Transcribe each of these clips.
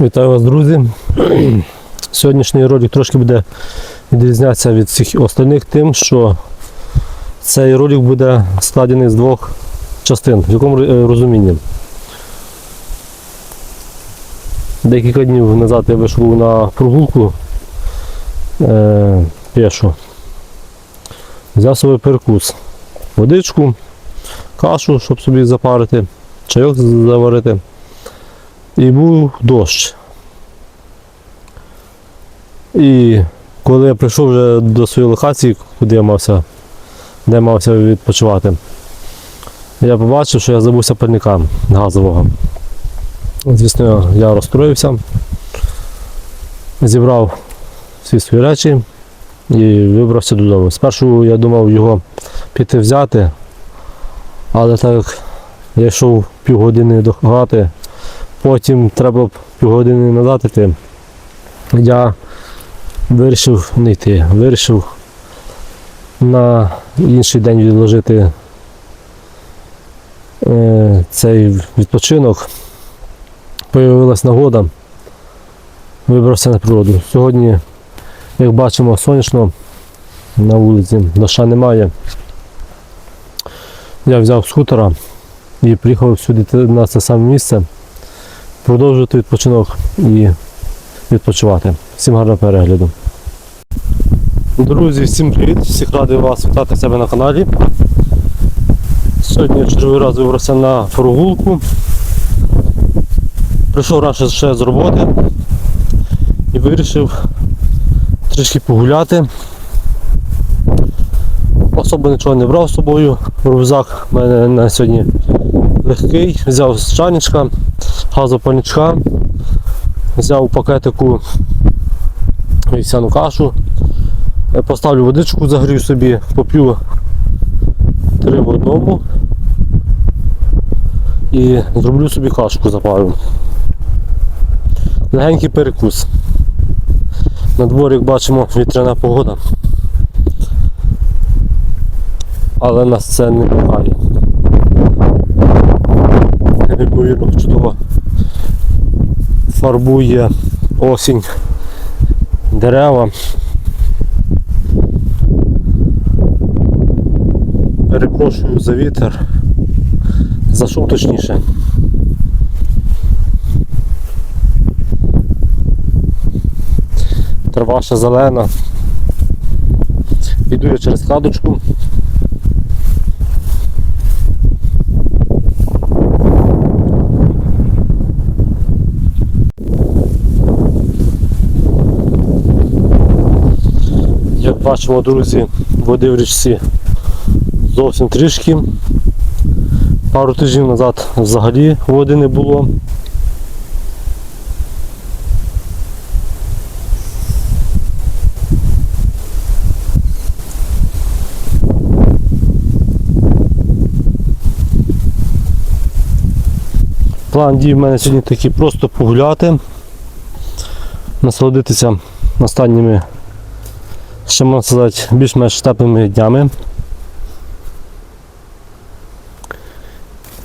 Вітаю вас, друзі. Сьогоднішній ролик трошки буде відрізнятися від всіх остальних тим, що цей ролик буде складений з двох частин. В якому е, розумінні? Декілька днів назад я вийшов на прогулку е, пешу. Взяв собі перекус. Водичку, кашу, щоб собі запарити, чайок заварити. І був дощ. І коли я прийшов вже до своєї локації, куди я мався, де я мався відпочивати, я побачив, що я забувся пальника газового. Звісно, я розстроївся, зібрав всі свої речі і вибрався додому. Спершу я думав його піти взяти, але так як я йшов півгодини до хати, потім треба півгодини назад іти. Я вирішив не йти, вирішив на інший день відложити е, цей відпочинок. Появилась нагода, вибрався на природу. Сьогодні, як бачимо, сонячно на вулиці, доща немає. Я взяв скутера і приїхав сюди на це саме місце продовжувати відпочинок і відпочивати. Всім гарного перегляду. Друзі, всім привіт! Всіх радий вас вітати себе на каналі. Сьогодні я черговий раз вибрався на прогулку. Прийшов раніше ще з роботи і вирішив трішки погуляти. Особо нічого не брав з собою. Рюкзак у мене на сьогодні легкий. Взяв з чайничка, газопальничка, взяв пакетику вівсяну кашу, Е, поставлю водичку, загрію собі, поп'ю три в одному і зроблю собі кашку запарю. Легенький перекус. На дворі, як бачимо, вітряна погода. Але нас це не лякає. Неймовірно чудово фарбує осінь дерева. Перепрошую за вітер. За шум точніше. Трава ще зелена. Йду я через кадочку. Бачимо, друзі, води в річці зовсім трішки. Пару тижнів назад взагалі води не було. План дій в мене сьогодні такий просто погуляти, насолодитися останніми, ще можна сказати, більш-менш теплими днями.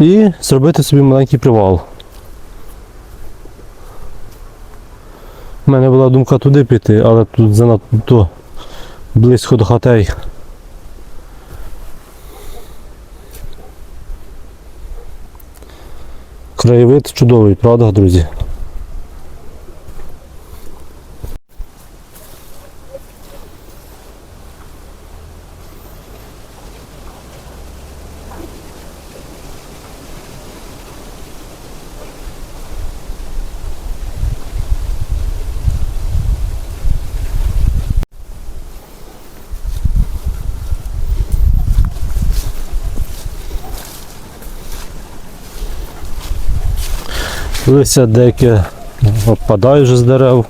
І зробити собі маленький привал. У мене була думка туди піти, але тут занадто близько до хатей. Краєвид чудовий, правда, друзі? Листя деяке опадає вже з дерев.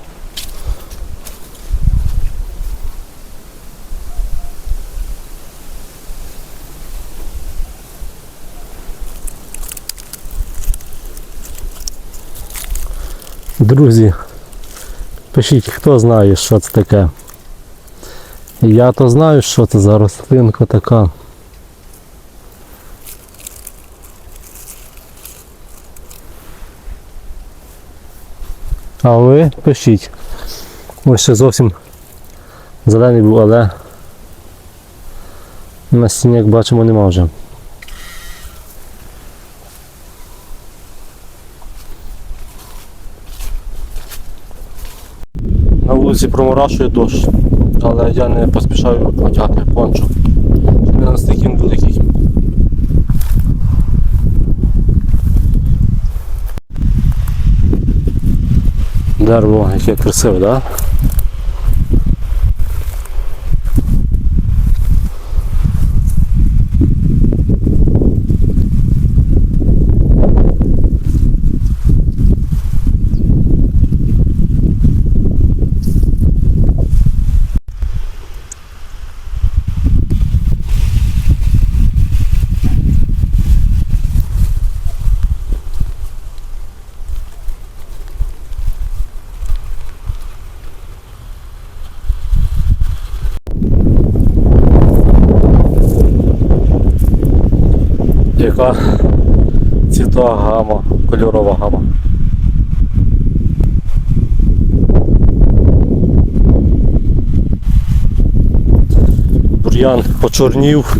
Друзі, пишіть, хто знає, що це таке. Я то знаю, що це за рослинка така. А ви пишіть. Ось ще зовсім зелений був, але на стіні, як бачимо, нема вже. На вулиці проморашує дощ, але я не поспішаю одягти пончо. Не настільки великий. Дерево, яке красиве, так? Да? Яка цвітова гама, кольорова гама. Бур'ян почорнів,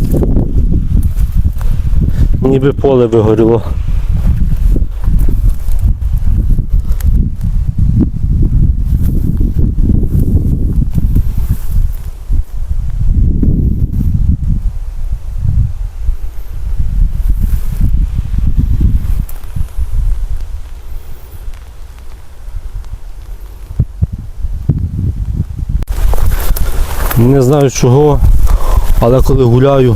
ніби поле вигоріло. Не знаю чого, але коли гуляю,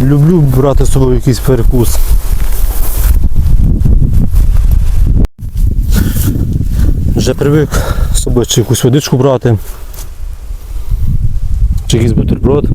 люблю брати з собою якийсь перекус. Вже привик з собою чи якусь водичку брати, чи якийсь бутерброд.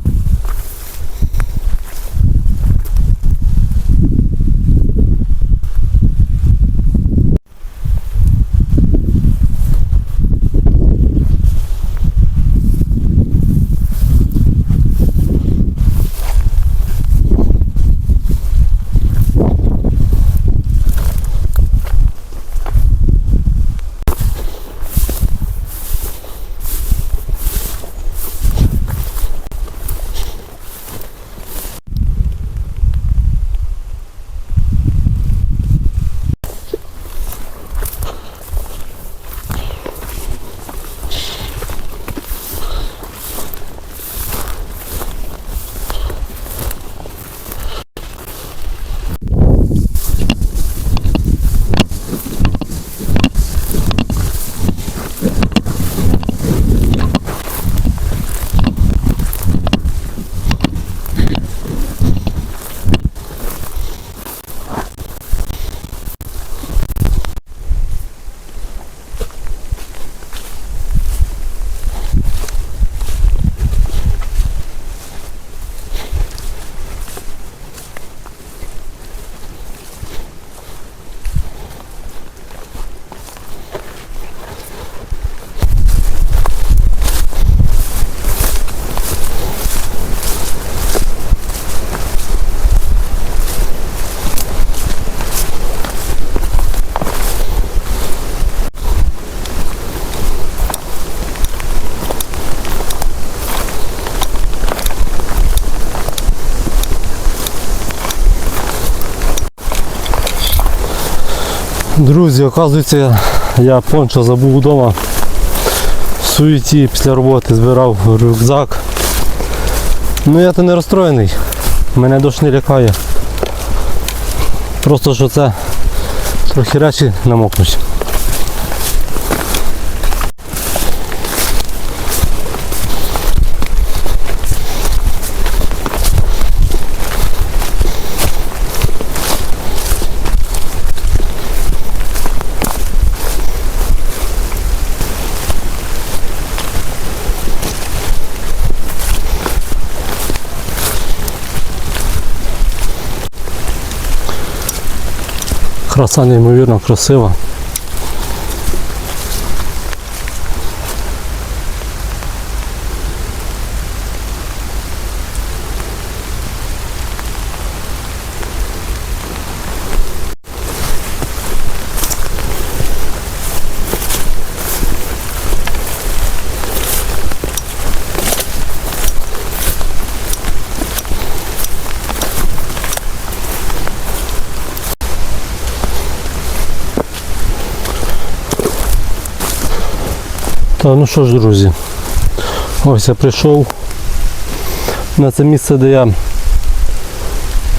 Друзі, оказується, я пончо забув вдома. В суеті після роботи збирав рюкзак. Ну я то не розстроєний. Мене дощ не лякає. Просто що це трохи речі намокнуть. Краса неймовірно красива. Так, ну що ж, друзі, ось я прийшов на це місце, де я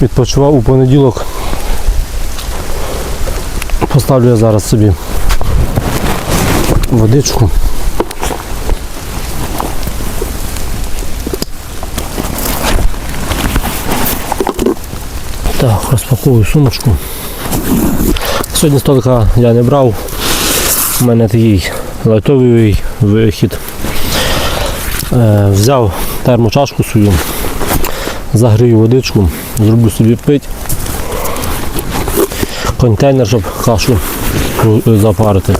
відпочивав у понеділок. Поставлю я зараз собі водичку. Так, розпаковую сумочку. Сьогодні столика я не брав. У мене такий лайтовий вихід. Е, взяв термочашку свою, загрію водичку, зроблю собі пить. Контейнер, щоб кашу запарити.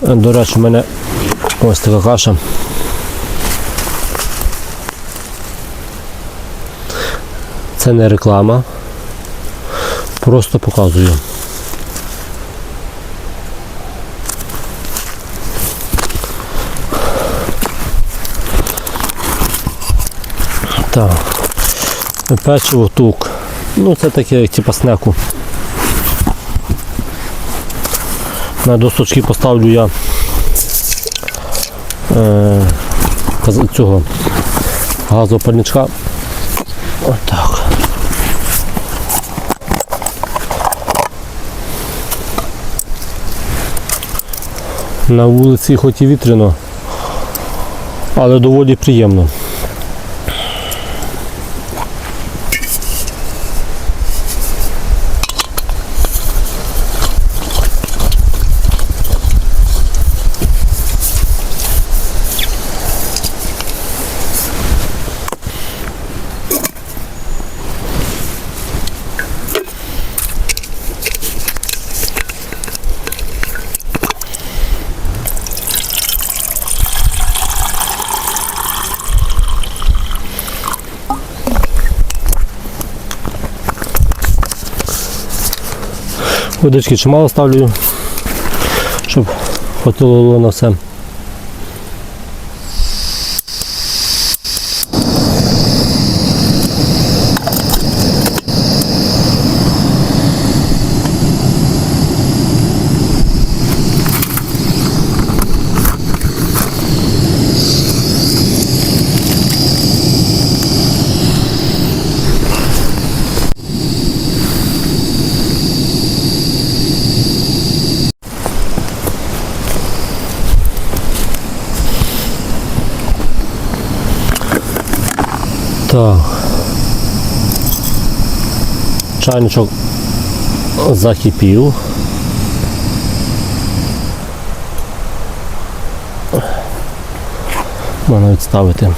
До речі, в мене ось така каша. Це не реклама. Просто показую. Так. Печиво тук. Ну це таке як типа снеку. На досочки поставлю я е, цього газопальничка. Отак. На вулиці хоч і вітряно, але доволі приємно. Водички чимало ставлю, щоб хватило на все. Так. Чайничок закипів. Можна відставити.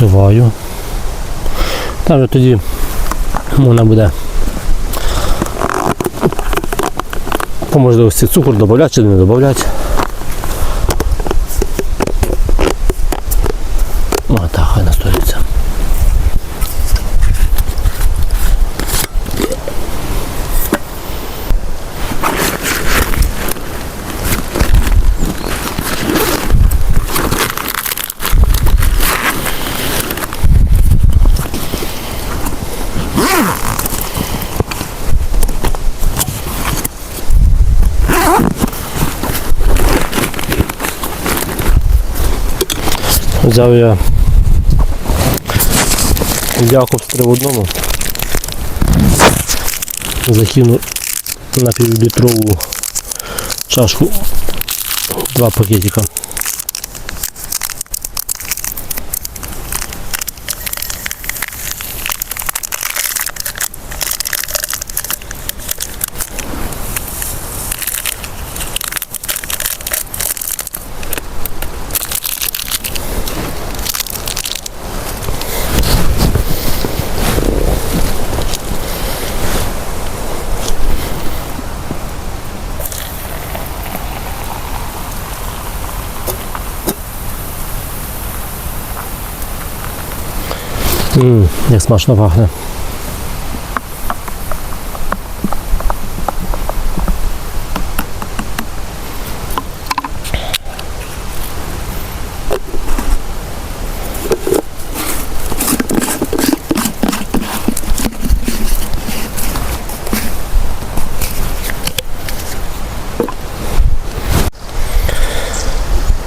Так. Там вже тоді можна буде по можливості цукор додати чи не додати. О, так, хай настоїться. Взяв я Якоб з в одному. Закинув на півлітрову чашку два пакетика. Ммм, як смачно пахне.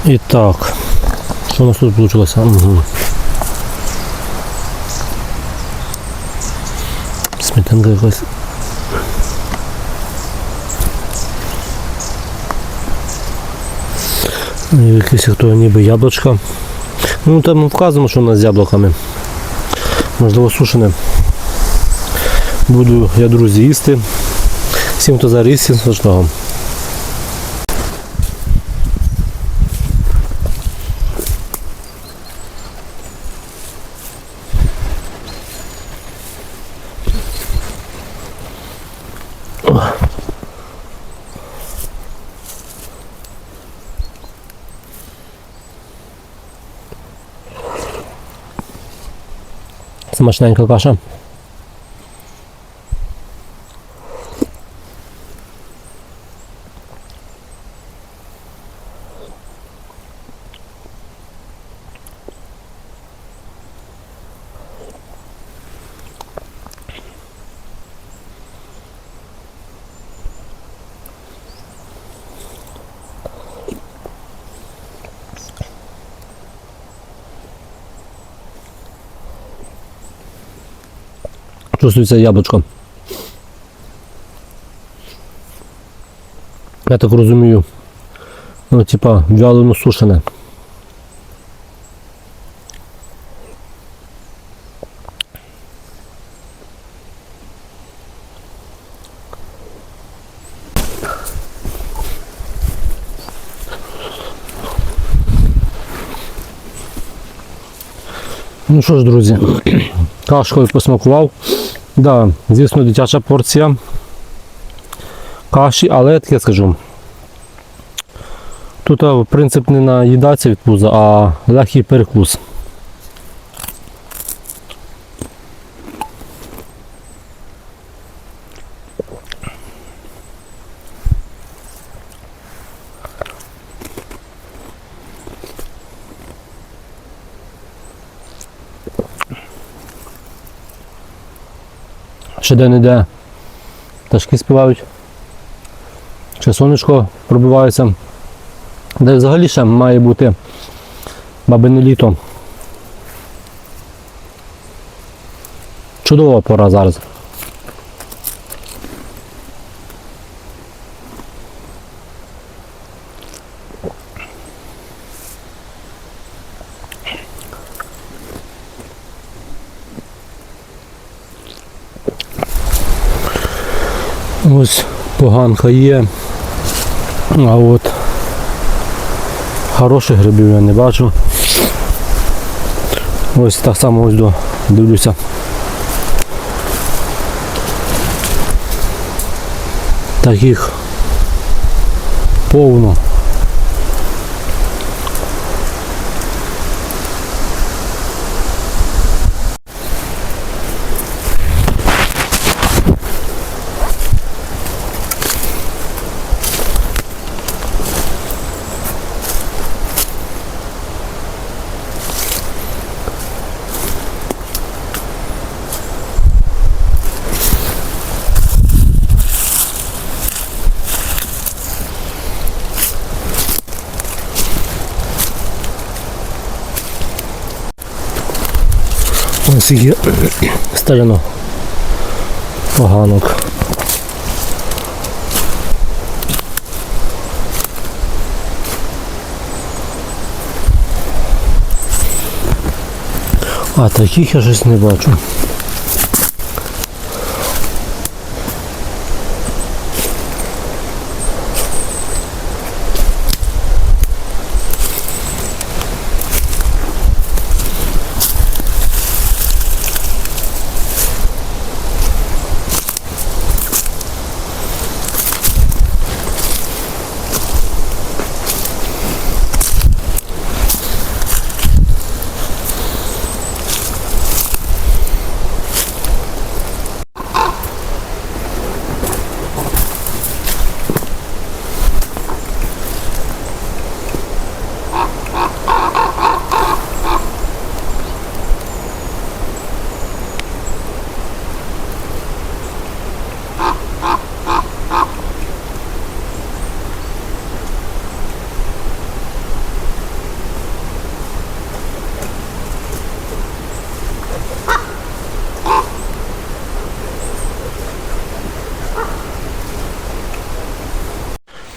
І так, що у нас тут вийшло? Угу. Сметанка якась. І Якесь хто ніби яблучко. Ну там вказано, що у нас з яблуками. Можливо, сушене. Буду я, друзі, їсти. Всім, хто зараз їсть, всім смачного. Смачненька каша. Чувствується яблучко. Я так розумію. Ну, типа, вялено сушене. Ну що ж, друзі, кашкою посмакував. Да, звісно, дитяча порція каші, але я таке скажу. Тут а, принцип не наїдатися від пуза, а легкий перекус. Ще де-не-де пташки співають. Ще сонечко пробивається. Де взагалі ще має бути бабине літо. Чудова пора зараз. Ось поганка є. А от хороших грибів я не бачу. Ось так само ось до дивлюся. Таких повно. Ось є поганок. А таких я щось не бачу.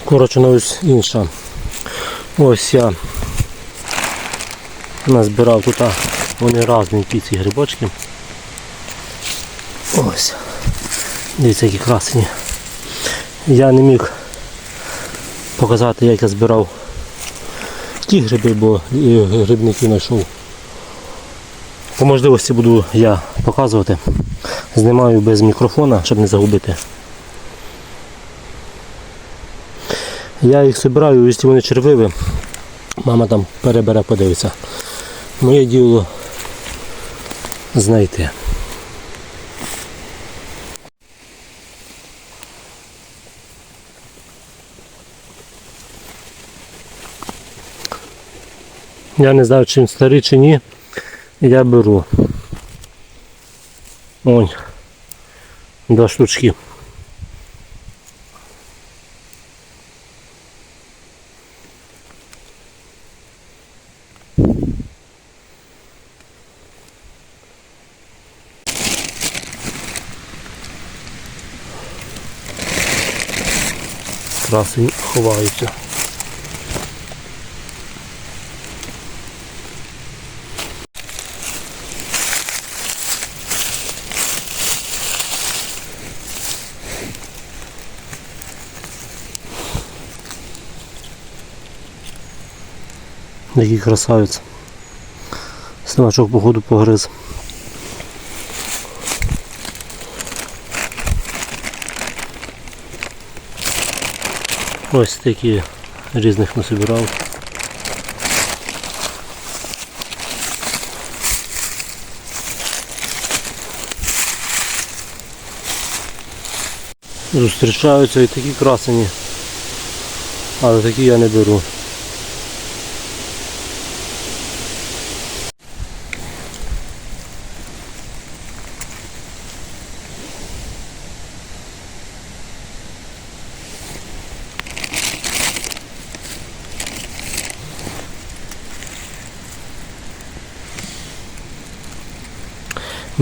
Коротше, ну ось інша. Ось я назбирав тут, вони різні ці грибочки. Ось. Дивіться, які красені. Я не міг показати, як я збирав ті гриби, бо е, грибників знайшов. По можливості буду я показувати. Знімаю без мікрофона, щоб не загубити. Я їх збираю, якщо вони червиві, мама там перебере, подивиться. Моє діло знайти. Я не знаю, чим старий чи ні. Я беру. Ось. Два штучки. Красень ховаються. Який красавець. Снимачок походу погриз. Ось такі різних насобирав. Зустрічаються і такі красені, але такі я не беру.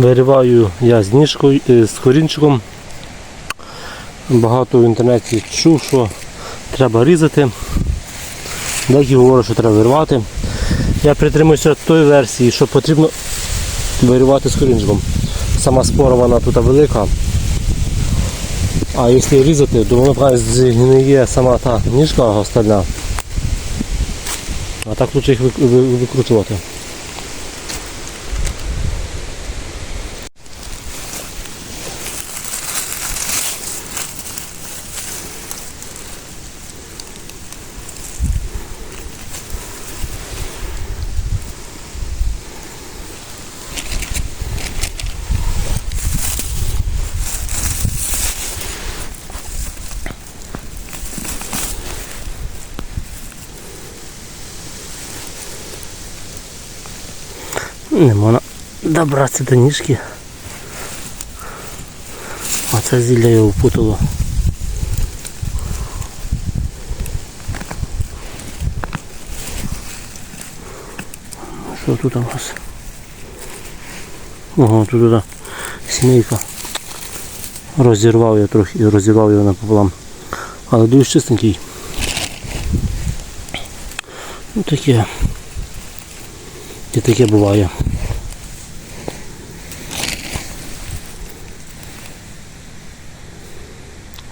Вириваю я з ніжкою, е, з корінчиком. Багато в інтернеті чув, що треба різати. Деякі говорять, що треба вирвати. Я притримуюся тої версії, що потрібно виривати з корінчиком. Сама спора вона тут велика. А якщо різати, то воно згниє сама та ніжка остальна. А так лучше їх вик- ви- викручувати. Не можна добратися до ніжки. Оце зілля його впутало. Що тут у вас? Ого, тут туди сімейка. Розірвав я трохи і розірвав його напополам. Але дуже чистенький. Ну таке. І таке буває.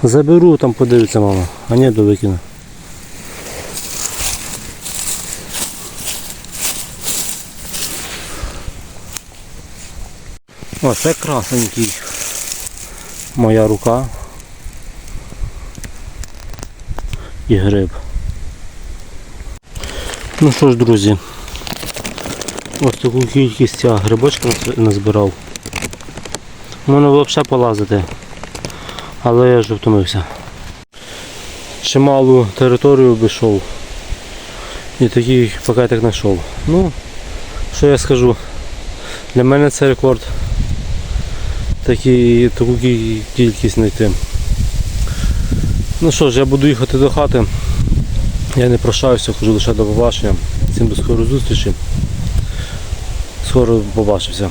Заберу, там подивиться мама, а ні, то викину. О, це красенький. Моя рука. І гриб. Ну що ж, друзі, ось таку кількість я грибочка назбирав. Можна взагалі полазити, але я вже втомився. Чималу територію обійшов і такий пакетик знайшов. Ну, що я скажу, для мене це рекорд. Такі, таку кількість знайти. Ну що ж, я буду їхати до хати. Я не прощаюся, кажу лише до побачення. Всім до скорої зустрічі. Скоро побачимося.